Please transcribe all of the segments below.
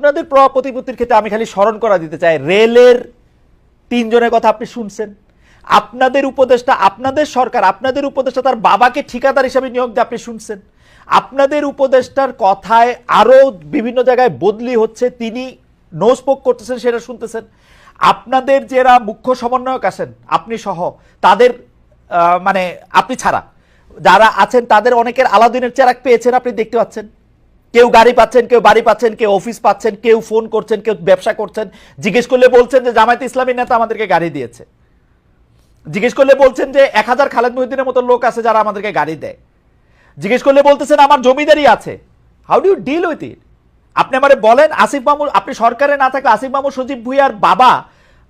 আপনাদের প্রভাব প্রতিপত্তির ক্ষেত্রে আমি খালি স্মরণ করা দিতে চাই। রেলের তিনজনের কথা আপনি শুনছেন। আপনাদের উপদেষ্টা, আপনাদের সরকার, আপনাদের উপদেষ্টা তার বাবাকে ঠিকাদার হিসাবে নিয়োগ দিয়ে আপনি শুনছেন। আপনাদের উপদেষ্টার কথায় আরও বিভিন্ন জায়গায় বদলি হচ্ছে, তিনি নো স্পোক করতেছেন, সেটা শুনতেছেন। আপনাদের যারা মুখ্য সমন্বয়ক আছেন, আপনি সহ, তাদের মানে আপনি ছাড়া, যারা আছেন, তাদের অনেকের আলাদিনের চেরাক পেয়েছেন, আপনি দেখতে পাচ্ছেন। কেউ গাড়ি পাচ্ছেন, কেউ বাড়ি পাচ্ছেন, কেউ অফিস পাচ্ছেন, কেউ ফোন করছেন, কেউ ব্যবসা করছেন। জিজ্ঞেস করলে বলছেন যে জামায়াত ইসলামী নেতা আমাদেরকে গাড়ি দিয়েছে। জিজ্ঞেস করলে বলছেন যে এক হাজার খালেদ মহিউদ্দিনের মতো লোক আছে যারা আমাদেরকে গাড়ি দেয়। জিজ্ঞেস করলে বলতেছেন, আমার জমিদারি আছে। How do deal with it আপনি আমারে বলেন, আসিফ মামুর আপনি সরকারে না থাকলে আসিফ মামুর সজীব ভুইয়ার বাবা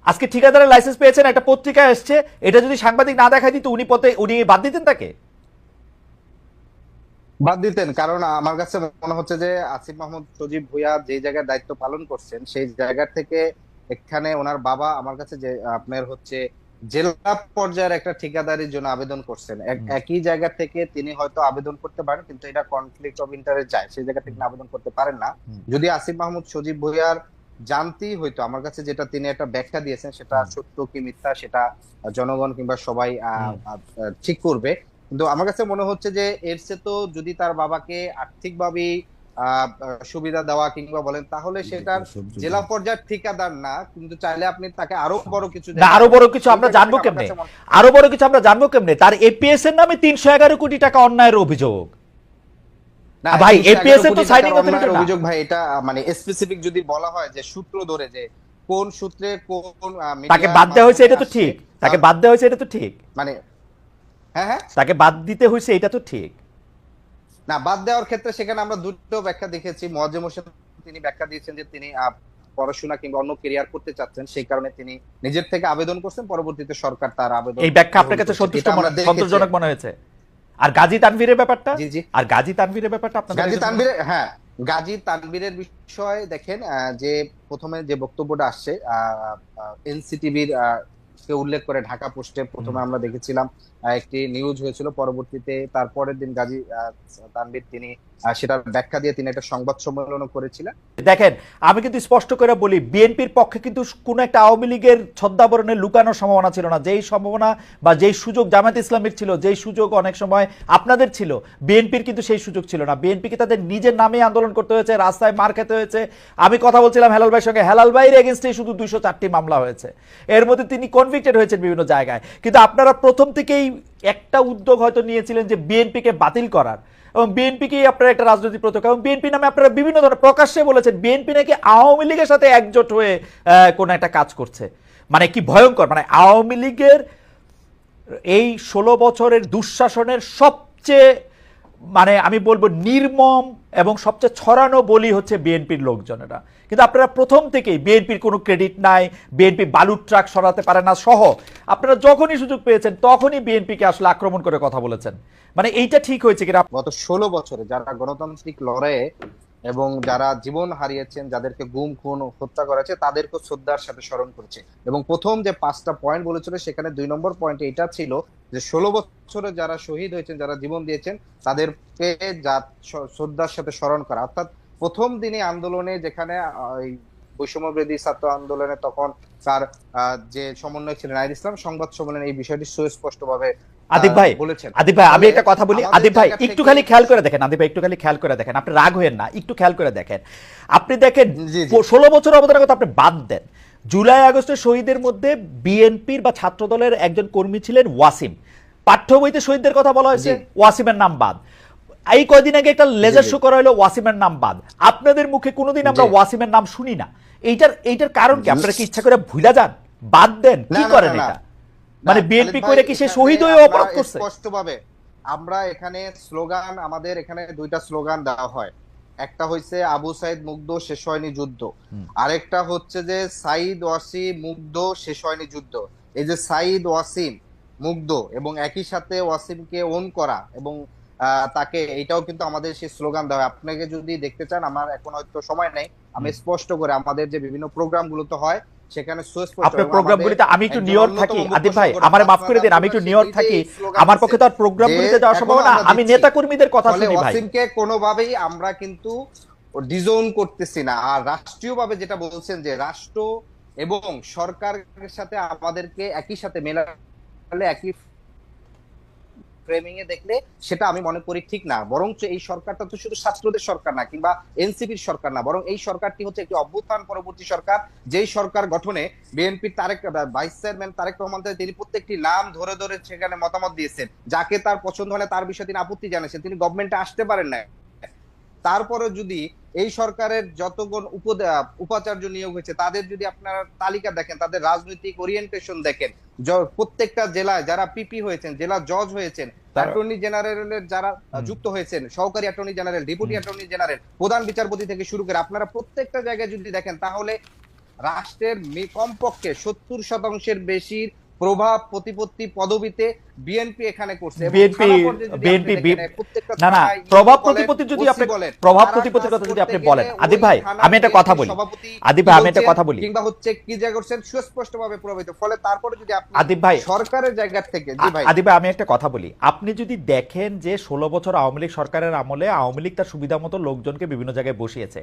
আজকে ঠিকাদারের লাইসেন্স পেয়েছেন, একটা পত্রিকা এসছে। এটা যদি সাংবাদিক না দেখাই দিত, উনি পথে, উনি বাদ দিতেন তাকে? বাদ দিতেন কারণ আমার কাছে মনে হচ্ছে যে আসিফ মাহমুদ সজীব ভুইয়া যে জায়গায় দায়িত্ব পালন করছেন সেই জায়গা থেকে এখানে ওনার বাবা আমার কাছে যে আপনার হচ্ছে জেলা পর্যায়ের একটা ঠিকাদারির জন্য আবেদন করছেন। একই জায়গা থেকে তিনি হয়তো আবেদন করতে পারেন কিন্তু এটা কনফ্লিক্ট অফ ইন্টারেস্ট যায় সেই জায়গা থেকে তিনি আবেদন করতে পারেন না। যদি আসিফ মাহমুদ সজীব ভুইয়ার জানতেই হয়তো আমার কাছে যেটা তিনি একটা ব্যাখ্যা দিয়েছেন সেটা। সত্য কি মিথ্যা সেটা জনগণ কিংবা সবাই আহ, ঠিক করবে। কিন্তু আমার কাছে মনে হচ্ছে যে এর চেয়ে তো যদি তার বাবাকে আর্থিকভাবে সুবিধা দেওয়া কিংবা বলেন তাহলে সেটার জেলা পর্যায়ের ঠিকাদার না কিন্তু চাইলে আপনি তাকে আরও বড় কিছু আরও বড় কিছু আমরা জানব কেমনে? আরও বড় কিছু আমরা জানব কেমনে? তার এপিএস এর নামে তিনশো এগারো কোটি টাকা অন্যায়ের অভিযোগ। না, ভাই, 111 APS এর তো কোটি টাকার signing authority অন্যায়ের না। অভিযোগ ভাই এটা মানে স্পেসিফিক যদি বলা হয় যে সূত্র ধরে যে কোন সূত্রে কোন তাকে বাদ দেওয়া হয়েছে এটা তো ঠিক। তাকে বাদ দেওয়া হয়েছে এটা তো ঠিক। মানে তাকে বাদ দিতে হয়েছে এটা তো ঠিক। না বাদ দেওয়ার ক্ষেত্রে সেখানে আমরা দুটো ব্যাখ্যা দেখেছি। হোসেন তিনি ব্যাখ্যা দিয়েছেন যে তিনি পড়াশোনা কিংবা অন্য কেরিয়ার করতে চাচ্ছেন সেই কারণে তিনি নিজের থেকে আবেদন করছেন। পরবর্তীতে সরকার তার আবেদন এই ব্যাখ্যা আপনার কাছে সন্তুষ্ট। সন্তোষজনক মনে হয়েছে। আর গাজী তানভীরের ব্যাপারটা? জি জি। আর গাজী তানভীরের ব্যাপারটা আপনার গাজী তানবীরের হ্যাঁ গাজী তানবীরের বিষয়ে দেখেন যে প্রথমে যে বক্তব্যটা আসছে এনসিটিভির কে উল্লেখ করে ঢাকা পোস্টে প্রথমে আমরা দেখেছিলাম একটি নিউজ হয়েছিল। পরবর্তীতে তারপরের দিন গাজী তানবীর তিনি সেটার ব্যাখ্যা দিয়ে তিনি একটা সংবাদ সম্মেলনও করেছিলেন। দেখেন আমি কিন্তু স্পষ্ট করে বলি বিএনপির পক্ষে কিন্তু কোনো একটা আওয়ামী লীগের ছদ্মাবরণে লুকানোর সম্ভাবনা ছিল না। যেই সম্ভাবনা বা যেই সুযোগ জামাত ইসলামের ছিল যেই সুযোগ অনেক সময় আপনাদের ছিল বিএনপির কিন্তু সেই সুযোগ ছিল না। বিএনপিকে তাদের নিজের নামে আন্দোলন করতে হয়েছে রাস্তায় মার খেতে হয়েছে। আমি কথা বলছিলাম হেলাল ভাইয়ের সঙ্গে। হেলাল ভাইয়ের এগেনস্টে শুধু দুইশো চারটি মামলা হয়েছে। এর মধ্যে তিনি কনভিক্টেড হয়েছেন বিভিন্ন জায়গায়। কিন্তু আপনারা প্রথম থেকেই একটা উদ্যোগ হয়তো নিয়েছিলেন যে বিএনপিকে বাতিল করার। এবং বিএনপিকেই আপনারা একটা রাজনৈতিক পতাকা এবং বিএনপি নামে আপনারা বিভিন্ন ধরনের প্রকাশ্যে বলেছেন, বিএনপি নাকি আওয়ামী লীগের সাথে একজোট হয়ে কোনো একটা কাজ করছে। মানে কি ভয়ঙ্কর মানে আওয়ামী লীগের এই ষোলো বছরের দুঃশাসনের সবচেয়ে মানে আমি বলব নির্মম এবং সবচেয়ে ছড়ানো বলি হচ্ছে বিএনপির লোকজনেরা। কিন্তু আপনারা প্রথম থেকেই বিএনপির কোনো ক্রেডিট নাই, বিএনপি বালুর ট্রাক সরাতে পারে না সহ আপনারা যখনই সুযোগ পেয়েছেন তখনই বিএনপিকে আসলে আক্রমণ করে কথা বলেছেন। মানে এইটা ঠিক হয়েছে কিনা? গত ষোলো বছরে যারা গণতান্ত্রিক লড়াইয়ে এবং যারা জীবন হারিয়েছেন, যাদেরকে গুম, খুন, হত্যা করেছে, তাদেরকে শ্রদ্ধার সাথে স্মরণ করেছে। এবং প্রথম যে পাঁচটা পয়েন্ট বলেছিল, সেখানে দুই নম্বর পয়েন্ট এটা ছিল যে, ষোলো বছরে যারা শহীদ হয়েছেন, যারা জীবন দিয়েছেন, তাদেরকে যা শ্রদ্ধার সাথে স্মরণ করা। অর্থাৎ প্রথম দিনে আন্দোলনে যেখানে বৈষম্যবিরোধী ছাত্র আন্দোলনে তখন তার যে সমন্বয় ছিলেন আইর ইসলাম সংবাদ সম্মেলনে এই বিষয়টি সুস্পষ্টভাবে আদিব ভাই বলেছেন। আদিব ভাই আমি একটা কথা বলি। আদিব ভাই জায়গা একটু খালি খেয়াল করে দেখেন আদিব ভাই একটু খালি খেয়াল করে দেখেন। আপনি রাগ হয়েন না একটু খেয়াল করে দেখেন। আপনি দেখেন। ষোলো বছর অবদানের কথা আপনি বাদ দেন। জুলাই আগস্টের শহীদের মধ্যে বিএনপির বা ছাত্র দলের একজন কর্মী ছিলেন ওয়াসিম। পাঠ্য বইতে শহীদদের কথা বলা হয়েছে ওয়াসিমের নাম বাদ। এই কয়দিন আগে একটা লেজার শো করা হলো ওয়াসিমের নাম বাদ। আপনাদের মুখে কোনোদিন আমরা ওয়াসিমের নাম শুনি না। এইটার এইটার কারণ কি? আপনারা কি ইচ্ছা করে ভুলা যান? বাদ দেন। কি করেন। এটা? মানে বিএনপি করে কি সে শহীদ হয়ে অপরাধ করছে? স্পষ্টভাবে আমরা এখানে স্লোগান আমাদের এখানে দুইটা স্লোগান দেওয়া হয়। একটা হচ্ছে আবু সাইদ মুগ্ধ শেষ হয়নি যুদ্ধ। আরেকটা হচ্ছে যে সাইদ ওয়াসিম মুগ্ধ শেষ হয়নি যুদ্ধ। এই যে সাইদ ওয়াসিম মুগ্ধ এবং একই সাথে ওয়াসিমকে ওন করা এবং তাকে এটাও কিন্তু আমাদের সেই স্লোগান দেওয়া হয়। আপনাকে যদি দেখতে চান আমার এখন হয়তো সময় নেই। আমি স্পষ্ট করে আমাদের যে বিভিন্ন প্রোগ্রাম গুলোতে হয় সেখানে আপনার প্রোগ্রামগুলিতে আমি একটু অন্যতম থাকি। আদিব ভাই আমার মাফ করে দিন আমি একটু যে থাকি। আমার পক্ষে তো আর প্রোগ্রামগুলিতে যাওয়া সম্ভব না আমি নেতা কর্মীদের কথা শুনি ভাই। ওয়াসিমকে কোনোভাবেই আমরা কিন্তু ডিজোন করতেছি না। আর রাষ্ট্রীয়ভাবে যেটা বলছেন যে রাষ্ট্র এবং সরকারের সাথে আমাদেরকে একই সাথে মেলালে একই ফ্রেমিং এ দেখলে সেটা আমি মনে করি ঠিক না। বরঞ্চ এই সরকারটা তো শুধু ছাত্রদের সরকার না কিংবা এনসিপির সরকার না, বরং এই সরকারটি হচ্ছে একটি অভ্যুত্থান পরবর্তী সরকার। যেই সরকার গঠনে বিএনপির তারেক ভাইস চেয়ারম্যান তারেক রহমান তিনি প্রত্যেকটি নাম ধরে ধরে সেখানে মতামত দিয়েছেন। যাকে তার পছন্দ হলে তার বিষয়ে তিনি আপত্তি জানিয়েছেন তিনি গভর্নমেন্টে আসতে পারেন না তারপরে যদি এই সরকারের যতগুণ উপ- উপাচার্য নিয়োগ হয়েছে, তাদের যদি আপনারা তালিকা দেখেন, তাদের রাজনৈতিক ওরিয়েন্টেশন দেখেন প্রত্যেকটা জেলায় যারা পিপি হয়েছেন, জেলা জজ হয়েছেন অ্যাটর্নি জেনারেলের যারা যুক্ত হয়েছেন সহকারী attorney general deputy attorney general প্রধান বিচারপতি থেকে শুরু করে আপনারা প্রত্যেকটা জায়গায় যদি দেখেন তাহলে রাষ্ট্রের কমপক্ষে সত্তর শতাংশের বেশি প্রভাব প্রতিপত্তি পদবিতে বিএনপি এখানে করছে দেখেন, প্রত্যেকটা না না প্রভাব প্রতিপত্তি যদি আপনি বলেন, প্রভাব তারা প্রতিপত্তির কথা যদি আপনি বলেন আদিব ভাই আমি একটা কথা বলি। আদিব ভাই আমি একটা কথা বলি। কিংবা হচ্ছে কি যা করছেন সুস্পষ্ট ভাবে প্রভাবিত। ফলে তারপরে যদি আপনি আদিব ভাই সরকারের জায়গা থেকে জি ভাই। আদিব ভাই আমি একটা কথা বলি। আপনি যদি দেখেন যে ষোলো বছর আওয়ামী লীগ সরকারের আমলে আওয়ামী লীগ তার সুবিধা মতো লোকজনকে বিভিন্ন জায়গায় বসিয়েছে।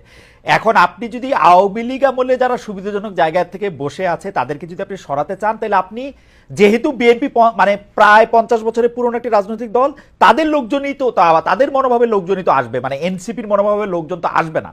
এখন আপনি যদি আওয়ামী লীগ আমলে যারা সুবিধাজনক জায়গা থেকে বসে আছে তাদেরকে যদি আপনি সরাতে চান তাহলে আপনি যেহেতু বিএনপি মানে প্রায় পঞ্চাশ বছরের পুরনো একটি রাজনৈতিক দল, তাদের লোকজনই তো তাদের মনোভাবের লোকজনই তো আসবে। মানে এনসিপির মনোভাবের লোকজন তো আসবে না।